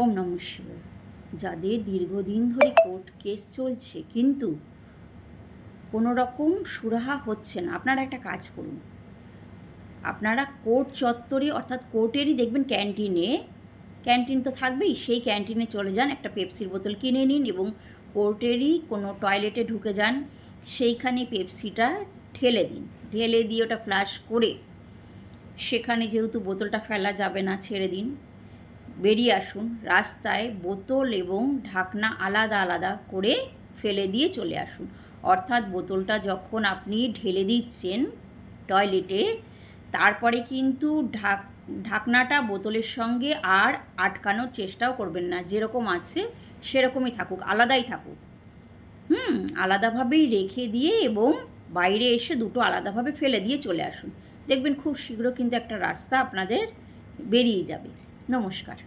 ওম নম শিবায়। যাদের দীর্ঘদিন ধরে কোর্ট কেস চলছে, কিন্তু কোনো রকম সুরাহা হচ্ছে না। আপনারা একটা কাজ করুন। আপনারা কোর্ট চত্বরে, অর্থাৎ কোর্টেরই দেখবেন ক্যান্টিনে, ক্যান্টিন তো থাকবেই, সেই ক্যান্টিনে চলে যান, একটা পেপসির বোতল কিনে নিন এবং কোর্টেরই কোনো টয়লেটে ঢুকে যান, সেইখানে পেপসিটা ঠেলে দিন। ঢেলে দিয়ে ওটা ফ্লাশ করে, সেখানে যেহেতু বোতলটা ফেলা যাবে না, ছেড়ে দিন। বেরিয়ে আসুন। রাস্তায় বোতল এবং ঢাকনা আলাদা আলাদা করে ফেলে দিয়ে চলে আসুন। অর্থাৎ বোতলটা যখন আপনি ঢেলে দিচ্ছেন টয়লেটে, তারপরে কিন্তু ঢাক, ঢাকনাটা বোতলের সঙ্গে আর আটকানোর চেষ্টাও করবেন না। যেরকম আছে সেরকমই থাকুক, আলাদাই থাকুক। হুম, আলাদাভাবেই রেখে দিয়ে এবং বাইরে এসে দুটো আলাদাভাবে ফেলে দিয়ে চলে আসুন। দেখবেন খুব শীঘ্র কিন্তু একটা রাস্তা আপনাদের বেরিয়ে যাবে। নমস্কার।